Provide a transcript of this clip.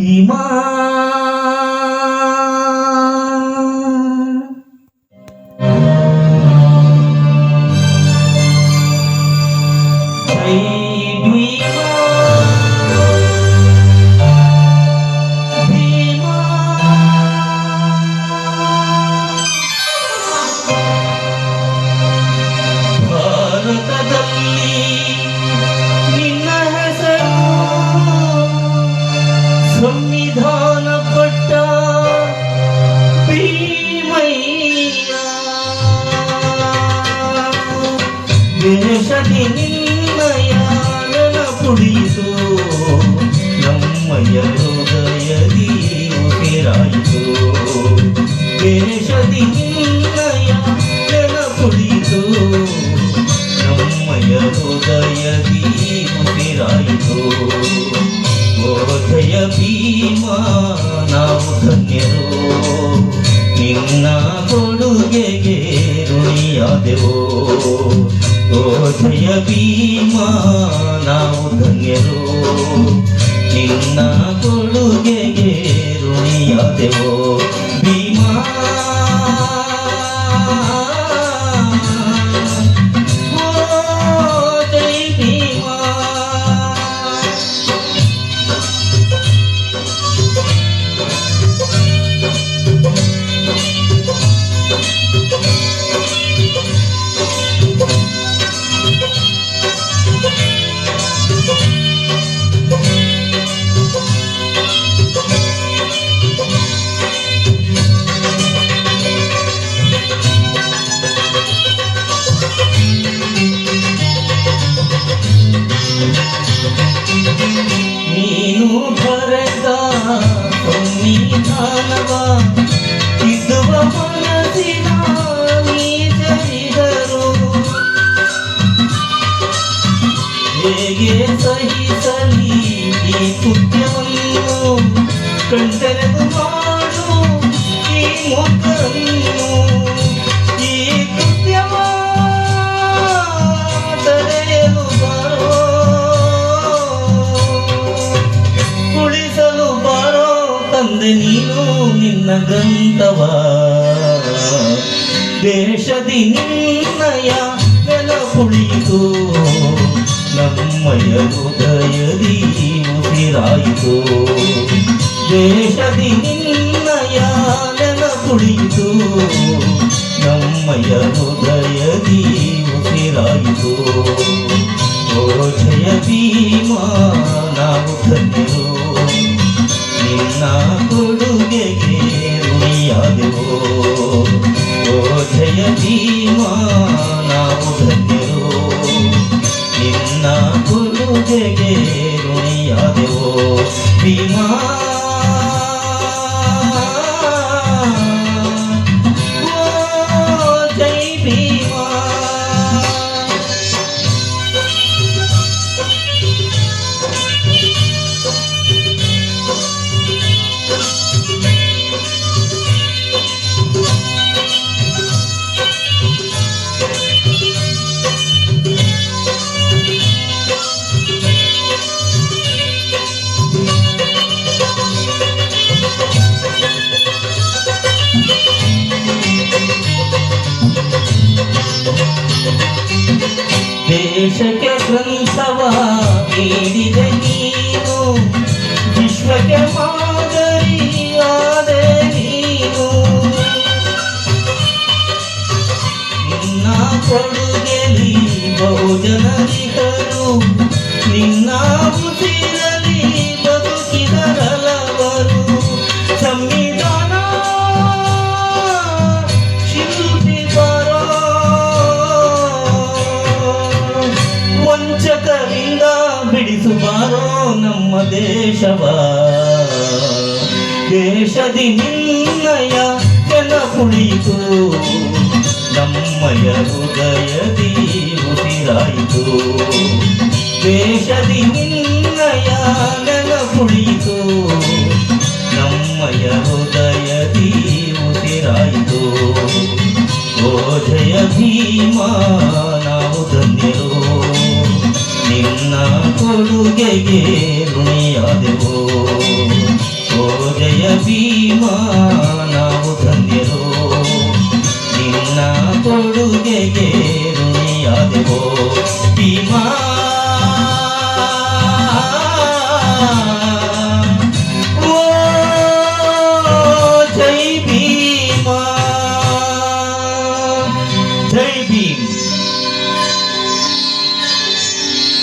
你妈 ದಿನಸದಿ ನಿನ್ನ ಯಾರನ ಕುಡಿಯಿತು ನಮ್ಮಯ್ಯ ಹೃದಯದಿ ಉಸಿರಾಯಿತು. ದಿನಸದಿ ನಿನ್ನ ಯಾರನ ಕುಡಿಯಿತು ನಮ್ಮಯ್ಯ ಹೃದಯದಿ ಉಸಿರಾಯಿತು. ಗೋಧಯ ಭೀಮ ನಾವು ಧನ್ಯರು. ನಿನ್ನ ಕೊಡುಗೆಗೆ ಋಣಿಯಾದೆವು. ಜಯ ಭೀಮ ನಾವು ಧನ್ಯರು. ನಿನ್ನ ಕೊಡುಗೆಗೆ ಋಣಿಯಾದೆವೋ. ಭೀಮಾ ನೀನು ಬರೆದ ಸಂವಿಧಾನವ ಇದುವ ಮನಸ್ಸಿನ ನೀಚರಿದರು ಹೇಗೆ ಸಹಿಸಲಿ ಈ ಕೃತ್ಯವನ್ನು ಕಣ್ತೆರೆದು ಮಾಡು ಈ ಮೊಕ್ಕನ್ನು ನೀನು ನಿನ್ನ ಗ್ರಂಥವ ದೇಶದಿ ನಿನ್ನಯ ನೆನಪುಳಿತು ನಮ್ಮಯ ಹೃದಯದಿ ಉಸಿರಾಯಿತು ದೇಶದಿ ನಿನ್ನಯ ನೆನಪುಳಿತು ನಮ್ಮಯ ಹೃದಯದಿ ಉಸಿರಾಯಿತು ಓ ಜಯ ಭೀಮಾ ನಾವು ಧನ್ಯರು ನಿನ್ನ ಕೊಡುಗೆಗೆ ಋಣಿಯಾದೆವು ಓ ಜಯ ಭೀಮಾ ನಾವು ಧನ್ಯರು ನಿನ್ನ ಕೊಡುಗೆಗೆ ಋಣಿಯಾದೆವು ಭೀಮಾ ದೇಶಕ್ಕೆ ಗ್ರಂಥವ ನೀಡಿದೆ ವಂಚಕರಿಂದ ಬಿಡಿಸುವಾರೋ ನಮ್ಮ ದೇಶವ ದೇಶದಿ ನಿನ್ನಯ ಜನ ಕುಳಿತು ನಮ್ಮಯ ಹೃದಯದಿ ಉಸಿರಾಯಿತು ದೇಶದಿ ನಿನ್ನಯ ನೆನ ಕುಳಿತು ನಮ್ಮಯ ಹೃದಯದಿ ಉಸಿರಾಯಿತು ಓ ಜಯ ಭೀಮಾ ನಾವು ಧನ್ಯರು ನಿನ್ನ ಕೊಡುಗೆಗೆ ಋಣಿಯಾದೆವು ಜಯ ಭೀಮಾ ನಾವು ಧನ್ಯರು ನಿನ್ನ ಕೊಡುಗೆಗೆ ಋಣಿಯಾದೆವೋ ಭೀಮಾ